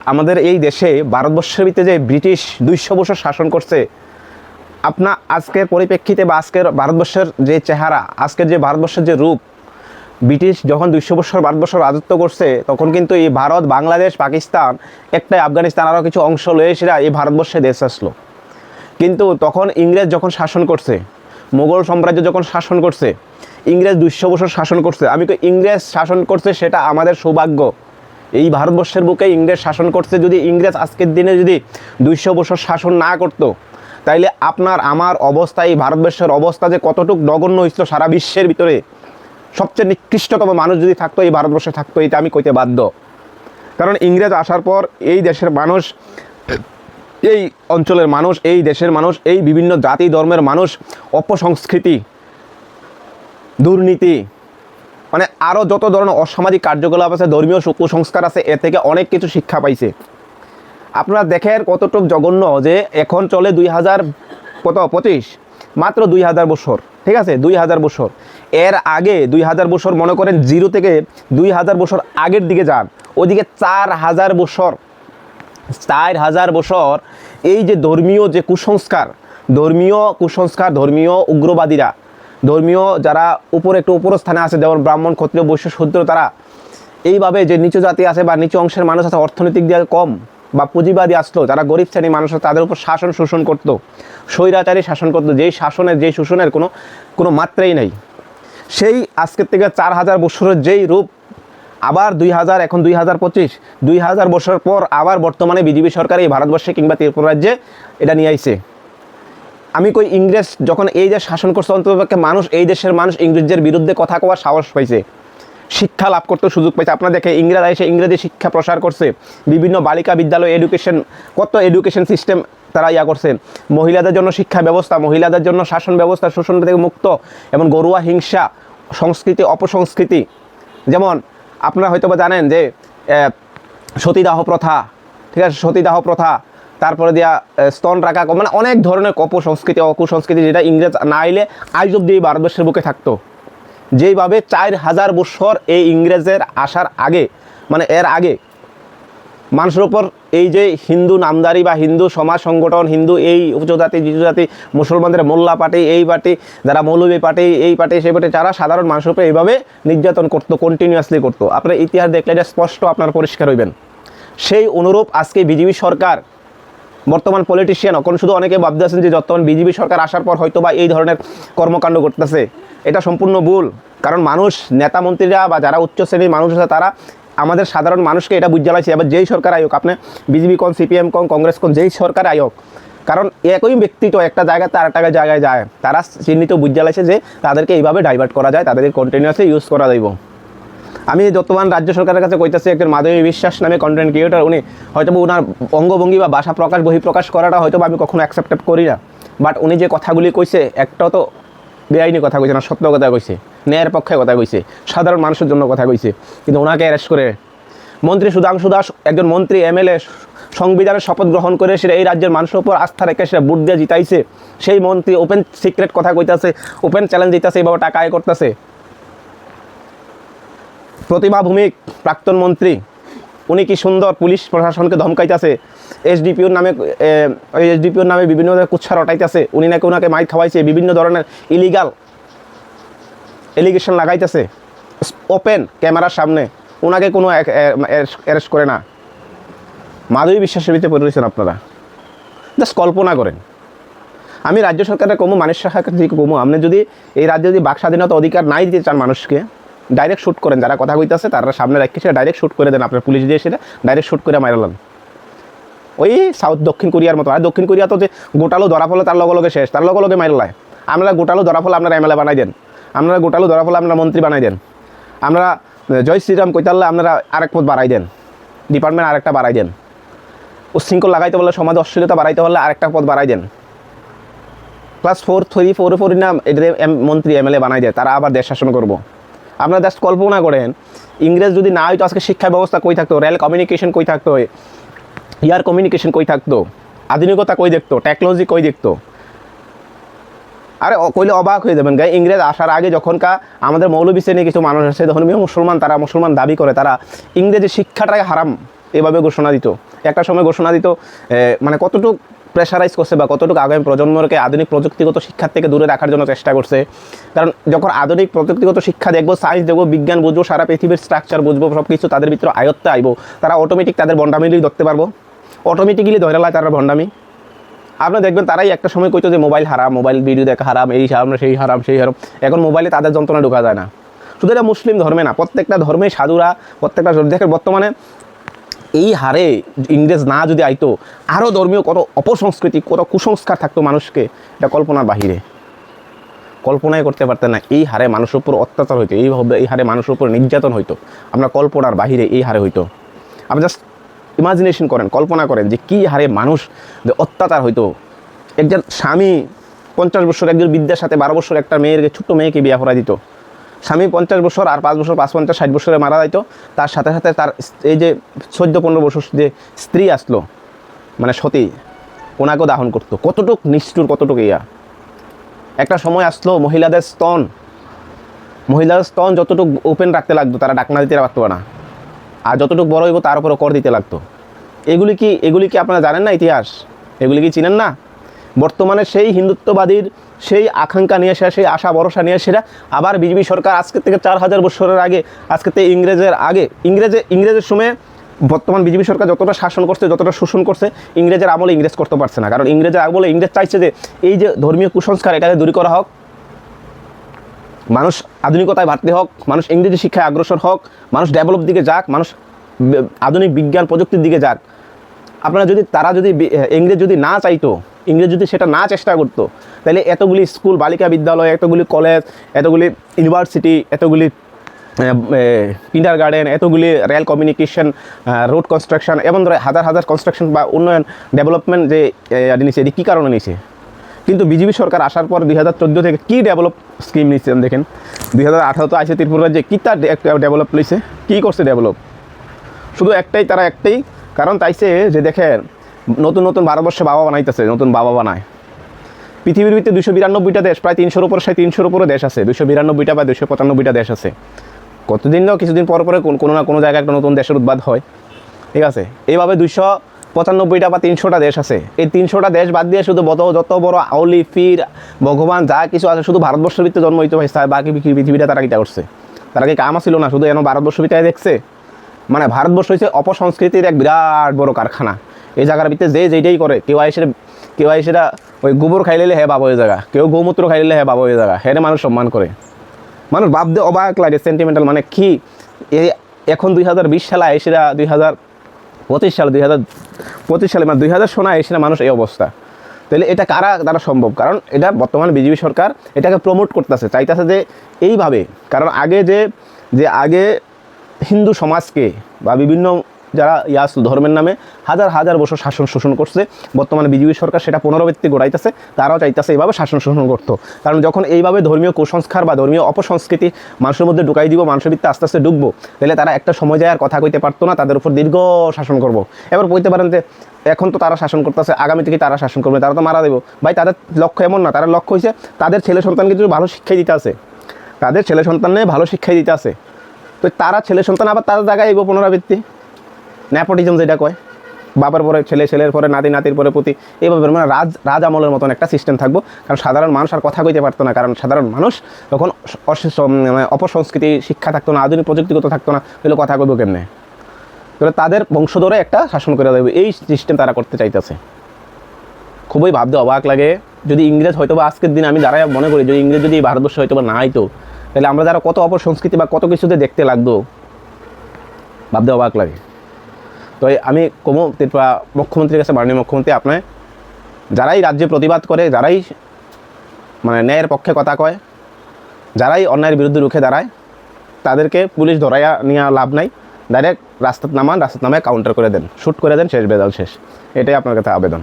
আমাদের এই দেশে ভারতবর্ষের ভিতরে যে ব্রিটিশ দুইশো বছর শাসন করছে, আপনা আজকের পরিপ্রেক্ষিতে বা আজকের ভারতবর্ষের যে চেহারা, আজকের যে ভারতবর্ষের যে রূপ, ব্রিটিশ যখন দুইশো বছর ভারতবর্ষ রাজত্ব করছে, তখন কিন্তু এই ভারত, বাংলাদেশ, পাকিস্তান, একটাই আফগানিস্তান আরও কিছু অংশ লয়ে সেরা এই ভারতবর্ষে দেশ আসলো। কিন্তু তখন ইংরেজ যখন শাসন করছে, মোগল সাম্রাজ্য যখন শাসন করছে, ইংরেজ দুইশো বছর শাসন করছে, আমি কই ইংরেজ শাসন করছে সেটা আমাদের সৌভাগ্য। এই ভারতবর্ষের বুকে ইংরেজ শাসন করছে, যদি ইংরেজ আজকের দিনে যদি দুইশো বছর শাসন না করতো, তাইলে আপনার, আমার অবস্থা, এই ভারতবর্ষের অবস্থা যে কতটুক নগণ্য হয়েছিল সারা বিশ্বের ভিতরে, সবচেয়ে নিকৃষ্টতম মানুষ যদি থাকতো, এই ভারতবর্ষে থাকতো এটা আমি কইতে বাধ্য। কারণ ইংরেজ আসার পর এই দেশের মানুষ, এই অঞ্চলের মানুষ, এই দেশের মানুষ, এই বিভিন্ন জাতি ধর্মের মানুষ, অপসংস্কৃতি, দুর্নীতি মানে আরও যত ধরনের অসামাজিক কার্যকলাপ আছে, ধর্মীয় কুসংস্কার আছে এ থেকে অনেক কিছু শিক্ষা পাইছে। আপনারা দেখেন কতটুক জঘন্য যে এখন চলে দুই হাজার কত? পঁচিশ। মাত্র দুই হাজার বছর, ঠিক আছে? দুই হাজার বছর। এর আগে দুই হাজার বছর মনে করেন জিরো থেকে দুই হাজার বছর আগের দিকে যান ওদিকে চার হাজার বছর। চার হাজার বছর এই যে ধর্মীয় যে কুসংস্কার, ধর্মীয় কুসংস্কার, ধর্মীয় উগ্রবাদীরা ধর্মীয় যারা উপরে একটু উপর স্থানে আছে, যেমন ব্রাহ্মণ, ক্ষত্রিয়, বৈশ্য, শূদ্র, তারা এইভাবে যে নিচু জাতি আছে বা নিচু অংশের মানুষ আছে, অর্থনৈতিক দিয়ে কম বা পুঁজিবাদী আসলো, যারা গরিব শ্রেণির মানুষ তাদের উপর শাসন শোষণ করতো, স্বৈরাচারী শাসন করতো, যেই শাসনের, যেই শোষণের কোনো কোনো মাত্রাই নেই। সেই আজকের থেকে চার হাজার বছরের যেই রূপ, আবার দুই হাজার, এখন দুই হাজার পঁচিশ, দুই হাজার বছর পর আবার বর্তমানে বিজেপি সরকার এই ভারতবর্ষে কিংবা ত্রিপুরা রাজ্যে এটা নিয়ে আইছে। আমি কই ইংরেজ যখন এই দেশ শাসন করছে অন্ততপক্ষে মানুষ, এই দেশের মানুষ ইংরেজদের বিরুদ্ধে কথা কওয়ার সাহস পাইছে। শিক্ষা লাভ করতে সুযোগ পাইছে। আপনারা দেখে ইংরেজ এসে ইংরেজি শিক্ষা প্রসার করছে। বিভিন্ন বালিকা বিদ্যালয় এডুকেশন কত এডুকেশন সিস্টেম তারা ইয়া করছেন মহিলাদের জন্য শিক্ষা ব্যবস্থা, মহিলাদের জন্য শাসন ব্যবস্থা, শোষণ থেকে মুক্ত এবং গরুয়া হিংসা, সংস্কৃতি, অপসংস্কৃতি। যেমন, আপনারা হয়তো বা জানেন যে সতীদাহ প্রথা, ঠিক আছে? সতীদাহ প্রথা তারপরে দিয়া স্তন রাখা মানে অনেক ধরনের অপসংস্কৃতি অকুসংস্কৃতি যেটা ইংরেজ না আইলে আজ অব্দি এই ভারতবর্ষের বুকে থাকতো। যেইভাবে চার হাজার বছর এই ইংরেজের আসার আগে মানে এর আগে, মানুষের উপর এই যে হিন্দু নামদারি বা হিন্দু সমাজ সংগঠন, হিন্দু এই উপজাতি জাতি মুসলমানদের মোল্লা পার্টি, এই পার্টি, যারা মৌলবী পার্টি, এই পার্টি, সেই পার্টি, যারা সাধারণ মানুষের উপর এইভাবে নির্যাতন করতো কন্টিনিউয়াসলি করতো। আপনার ইতিহাস দেখলে এটা স্পষ্ট, আপনার পরিষ্কার হইবেন। সেই অনুরূপ আজকে বিজেপি সরকার বর্তমান পলিটিশিয়ান এখন শুধু অনেকে ভাবতে আছেন যে বর্তমান বিজেপি সরকার আসার পর হয়তো বা এই ধরনের কর্মকাণ্ড করতেছে এটা সম্পূর্ণ ভুল। কারণ মানুষ, নেতা মন্ত্রীরা বা যারা উচ্চ শ্রেণির মানুষ আছে, তারা আমাদের সাধারণ মানুষকে এটা বুঝ জ্বালাইছে এবার যেই সরকার আয়োগ, আপনি বিজেপি কোন সিপিএম কোন, কংগ্রেস কোন, যেই সরকার আয়োগ, কারণ একই ব্যক্তি তো একটা জায়গাতে আর একটা জায়গায় যায়। তারা চিহ্নিত বুঝ জ্বালাইছে যে তাদেরকে এইভাবে ডাইভার্ট করা যায়, তাদেরকে কন্টিনিউয়াসলি ইউজ করা যাইব। আমি বর্তমান রাজ্য সরকারের কাছে কইতাছি, একজন মাধবী বিশ্বাস নামে কন্টেন্ট ক্রিয়েটর উনি হয়তো ওনার অঙ্গভঙ্গি বা ভাষা প্রকাশ, বহিঃপ্রকাশ করাটা হয়তো আমি কখনো অ্যাকসেপ্টেড করি না। বাট উনি যে কথাগুলি কইছে, একটাও তো বেআইনি কথা কইছে না, সত্য কথা কইছে, ন্যায়ের পক্ষে কথা কইছে, সাধারণ মানুষের জন্য কথা কইছে, কিন্তু ওনাকে অ্যারেস্ট করে মন্ত্রী সুধাংশু দাস, একজন মন্ত্রী, এমএলএ, সংবিধানের শপথ গ্রহণ করে সেটা এই রাজ্যের মানুষের উপর আস্থা রেখে সেটা বুট দিয়ে জিতাইছে। সেই মন্ত্রী ওপেন সিক্রেট কথা কইতাছে ওপেন চ্যালেঞ্জ দিতেছে, এইভাবে টাকা আয় করতেছে। প্রতিভা ভূমিক প্রাক্তন মন্ত্রী, উনি কি সুন্দর পুলিশ প্রশাসনকে ধমকাইতেছে, এসডিপিওর নামে ওই এসডিপিওর নামে বিভিন্ন ধরনের কুচ্ছা রটাইতেছে, উনি নাকি ওনাকে মাইক খাওয়াইছে, বিভিন্ন ধরনের ইলিগাল এলিগেশন লাগাইতেছে ওপেন ক্যামেরার সামনে ওনাকে কোনো অ্যারেস্ট করে না। মাধবী বিশ্বাসের ভিতরে পড়ে আপনারা। জাস্ট কল্পনা করেন। আমি রাজ্য সরকারের কমু মানুষ দিকে কমু, আপনি যদি এই রাজ্যে যদি বাক স্বাধীনতা অধিকার নাই দিতে চান মানুষকে ডাইরেক্ট শ্যুট করেন, যারা কথা কইতাছে তারা সামনে রাখি সেটা ডাইরেক্ট শ্যুট করে দেন আপনার পুলিশ দিয়ে সেটা ডাইরেক্ট শ্যুট করে মারালাম ওই সাউথ দক্ষিণ কোরিয়ার মতো। আর দক্ষিণ কোরিয়া তো যে গোটালো ধরা ফলে তার লগে লগে শেষ, তার লগে লগে মারলায় আমরা গোটালো ধরা ফলে আপনারা এমএলএ বানাই দেন। আপনারা গোটালো ধরা ফলে আপনারা মন্ত্রী বানাই দেন। আমরা জয় শ্রীরাম কইতাল্লা আপনারা আরেক পথ বাড়াই দেন। ডিপার্টমেন্ট আরেকটা বাড়াই দেন। উচ্ছৃঙ্খল লাগাইতে বললে সমাজ অশ্লীলতা বাড়াইতে হলে আরেকটা পথ বাড়াই দেন। Class four three four four না এম- মন্ত্রী এমএলএ বানাই দেয়, তারা আবার দেশ শাসন করব। আপনারা জাস্ট কল্পনা করেন, ইংরেজ যদি না হয়তো আজকে শিক্ষা ব্যবস্থা কই থাকতো রেল কমিউনিকেশন কই থাকতো এয়ার কমিউনিকেশন কই থাকতো, আধুনিকতা কই দেখতো টেকনোলজি কই দেখতো? আরে কইলে অবাক হয়ে যাবেন গাই, ইংরেজ আসার আগে যখনকার আমাদের মৌলবী শ্রেণি কিছু মানুষ আছে ধর্মীয় মুসলমান, তারা মুসলমান দাবি করে, তারা ইংরেজি শিক্ষাটাকে হারাম, এভাবে ঘোষণা দিত। একটা সময় ঘোষণা দিত মানে কতটুকু প্রেশারাইজ করছে বা কতটুকু আগামী প্রজন্মকে আধুনিক প্রযুক্তিগত শিক্ষার থেকে দূরে রাখার জন্য চেষ্টা করছে। কারণ যখন আধুনিক প্রযুক্তিগত শিক্ষা দেখব সায়েন্স দেখব, বিজ্ঞান বুঝব, সারা পৃথিবীর স্ট্রাকচার বুঝব সব কিছু তাদের ভিতরে আয়ত্তে আইব, তারা অটোমেটিক তাদের বন্ডামিলি ধরতে পারব। অটোমেটিক্যালি ধরে লায় তারা ভণ্ডামি আপনি দেখবেন তারাই একটা সময় কইতো যে মোবাইল হারাম মোবাইল ভিডিও দেখা হারাম, এই হারাম, সেই হারাম সেই হারাম। এখন মোবাইলে তাদের যন্ত্রণা ঢোকা যায় না। শুধু এটা মুসলিম ধর্মে না, প্রত্যেকটা ধর্মে সাধুরা, প্রত্যেকটা দেখেন বর্তমানে এই হারে ইংরেজ না যদি আইতো আরও ধর্মীয় কত অপসংস্কৃতি, কত কুসংস্কার থাকতো মানুষকে, এটা কল্পনার বাহিরে। কল্পনাই করতে পারতেন না, এই হারে মানুষের উপর অত্যাচার হইতো এইভাবে এই হারে মানুষের উপর নির্যাতন হইতো, আমরা কল্পনার বাহিরে এই হারে হইতো। আপনি জাস্ট ইমাজিনেশন করেন, কল্পনা করেন যে কী হারে মানুষ অত্যাচার হইতো। একজন স্বামী পঞ্চাশ বছর, একজন বিদ্যার সাথে বারো বছর একটা মেয়ের ছোট্ট মেয়েকে বিয়ে করা দিত। স্বামী পঞ্চাশ বছর আর পাঁচ বছর, পাঁচ পঞ্চাশ, ষাট বছরে মারা যাইতো। তার সাথে সাথে তার এই যে চোদ্দ, পনেরো বছর যে স্ত্রী আসলো মানে সতী, ওনাকেও দাহন করতো। কতটুক নিষ্ঠুর, কতটুক ইয়া। একটা সময় আসলো মহিলাদের স্তন। মহিলাদের স্তন যতটুকু ওপেন রাখতে লাগতো, তারা ডাকনা দিতে পারতো না। আর যতটুকু বড় হইব, তার উপরে কর দিতে লাগতো। এগুলি কি এগুলি কি আপনারা জানেন না ইতিহাস? এগুলি কি চিনেন না? বর্তমানে সেই হিন্দুত্ববাদীর সেই আকাঙ্ক্ষা নিয়ে আসা, সেই আশা ভরসা নিয়ে সেটা। আবার বিজেপি সরকার আজকে থেকে চার হাজার বছরের আগে, আজকে থেকে ইংরেজের আগে, ইংরেজে, ইংরেজের সময়ে বর্তমান বিজেপি সরকার যতটা শাসন করছে, যতটা শোষণ করছে, ইংরেজের আমলে ইংরেজ করতে পারছে না। কারণ ইংরেজের আমলে ইংরেজ চাইছে যে এই যে ধর্মীয় কুসংস্কার, এটাকে দূরী করা হোক, মানুষ আধুনিকতায় বাড়তে হোক, মানুষ ইংরেজি শিক্ষায় অগ্রসর হোক, মানুষ ডেভেলপ দিকে যাক, মানুষ আধুনিক বিজ্ঞান প্রযুক্তির দিকে যাক। আপনারা যদি, তারা যদি ইংরেজ যদি না চাইতো, ইংরেজ যদি সেটা না চেষ্টা করতো, তাহলে এতগুলি স্কুল, বালিকা বিদ্যালয়, এতগুলি কলেজ, এতগুলি ইউনিভার্সিটি, এতগুলি কিন্ডার গার্ডেন এতগুলি রেল কমিউনিকেশন রোড কনস্ট্রাকশন এবং ধরে হাজার হাজার কনস্ট্রাকশন বা উন্নয়ন ডেভেলপমেন্ট যে নিয়েছে এটি কী কারণে নিয়েছে কিন্তু বিজেপি সরকার আসার পর দুই হাজার চোদ্দ থেকে কী ডেভেলপ স্কিম নিচ্ছেন দেখেন? দুই হাজার আঠারো তো আইসে ত্রিপুরা যে কী তার ডেভেলপ লইছে? কী করছে ডেভেলপ শুধু একটাই, তারা একটাই কারণ তাইছে যে দেখেন, নতুন নতুন ভারতবর্ষে বাবা বানাইতেছে, নতুন বাবা বানায়। পৃথিবীর ভিতরে দুশো বিরানব্বইটা দেশ, প্রায় তিনশোর উপরে সেই তিনশোর উপরে দেশ আছে দুশো বিরানব্বইটা বা দুশো পঁচানব্বইটা দেশ আছে। কতদিন না, কিছুদিন পর পরে কোন- না কোনো জায়গায় একটা নতুন দেশের উদ্বাদ হয়। ঠিক আছে? এইভাবে দুইশো পঁচানব্বইটা বা তিনশোটা দেশ আছে। এই তিনশোটা দেশ বাদ দিয়ে শুধু বত যত বড় আউলি ফির ভগবান, যা কিছু আছে, শুধু ভারতবর্ষের ভিতরে জন্ম হইতে আর বাকি পৃথিবী- পৃথিবীটা তারা কিটা করছে? তারা কি কাম ছিল না, শুধু এন ভারতবর্ষ ভিতরে দেখছে? মানে ভারতবর্ষ হচ্ছে অপসংস্কৃতির এক বিরাট বড় কারখানা। এই জায়গার ভিতরে যে যেটাই করে, কেউ আইসে কেউ আইসেরা ওই গোবর খাইলে হে বাবা হয়ে জায়গা, কেউ গৌমূত্র খাইলে হে বাবা হয়ে জায়গা, হেরে মানুষ সম্মান করে। মানুষ ভাবতে অবাক লাগে সেন্টিমেন্টাল মানে কি? এই এখন দুই হাজার বিশ সালে এসেরা দুই হাজার পঁচিশ সালে, দুই হাজার পঁচিশ সালে মানে দুই হাজার সোনা এসে মানুষ এই অবস্থা। তাহলে এটা কারা, দ্বারা সম্ভব? কারণ এটা বর্তমানে বিজেপি সরকার এটাকে প্রমোট করতেছে, চাইতেছে যে এইভাবে, কারণ আগে যে যে আগে হিন্দু সমাজকে বা বিভিন্ন যারা ইয়াস ধর্মের নামে হাজার হাজার বছর শাসন শোষণ করছে, বর্তমানে বিজেপি সরকার সেটা পুনরাবৃত্তি গড়াইতেছে, তারাও চাইতেছে এইভাবে শাসন শোষণ করতো। কারণ যখন এইভাবে ধর্মীয় কুসংস্কার বা ধর্মীয় অপসংস্কৃতি মানুষের মধ্যে ঢুকাই দিব, মানুষের ভিত্তে আস্তে আস্তে ঢুকবো, তাহলে তারা একটা সময় যায় আর কথা কইতে পারতো না, তাদের উপর দীর্ঘ শাসন করব। এবার বলতে পারেন যে, এখন তো তারা শাসন করতেছে, আগামী থেকে তারা শাসন করবে, তারা তো মারা দেবো। ভাই, তাদের লক্ষ্য এমন না তারা লক্ষ্য হয়েছে তাদের ছেলে সন্তানকে কিছু ভালো শিক্ষাই দিতে আছে, তাদের ছেলে সন্তানে ভালো শিক্ষাই দিতে আছে তো তারা ছেলে সন্তান, আবার তাদের জায়গায় এগো পুনরাবৃত্তি। ন্যাপোটিজম যেটা কয় বাবার পরে ছেলে, ছেলের পরে নাতি, নাতির পরে প্রতি এইভাবে মানে রাজ রাজ আমলের মতন একটা সিস্টেম থাকব। কারণ সাধারণ মানুষ আর কথা কইতে পারতো না, কারণ সাধারণ মানুষ তখন মানে অপসংস্কৃতি, শিক্ষা থাকতো না, আধুনিক প্রযুক্তিগত থাকতো না এগুলো কথা কইব কেমনে? তাহলে তাদের বংশধরে একটা শাসন করে দেবে, এই সিস্টেম তারা করতে চাইতেছে। খুবই ভাবতে অবাক লাগে, যদি ইংরেজ হয়তো বা আজকের দিন আমি দাঁড়ায় মনে করি, যদি ইংরেজ যদি ভারতবর্ষে হয়তো বা না আইতো তাহলে আমরা যারা কত অপসংস্কৃতি বা কত কিছুতে দেখতে লাগতো ভাবতে অবাক লাগে। তো আমি কমো ত্রিপুরা মুখ্যমন্ত্রীর কাছে, মাননীয় মুখ্যমন্ত্রী আপনার, যারাই রাজ্যে প্রতিবাদ করে, যারাই মানে ন্যায়ের পক্ষে কথা কয়, যারাই অন্যায়ের বিরুদ্ধে রুখে দাঁড়ায়, তাদেরকে পুলিশ ধরাইয়া নিয়ে লাভ নাই। ডাইরেক্ট রাস্তাত নামান, রাস্তাত নামায় কাউন্টার করে দেন শ্যুট করে দেন, শেষ, বেদাল শেষ। এটাই আপনার কাছে আবেদন।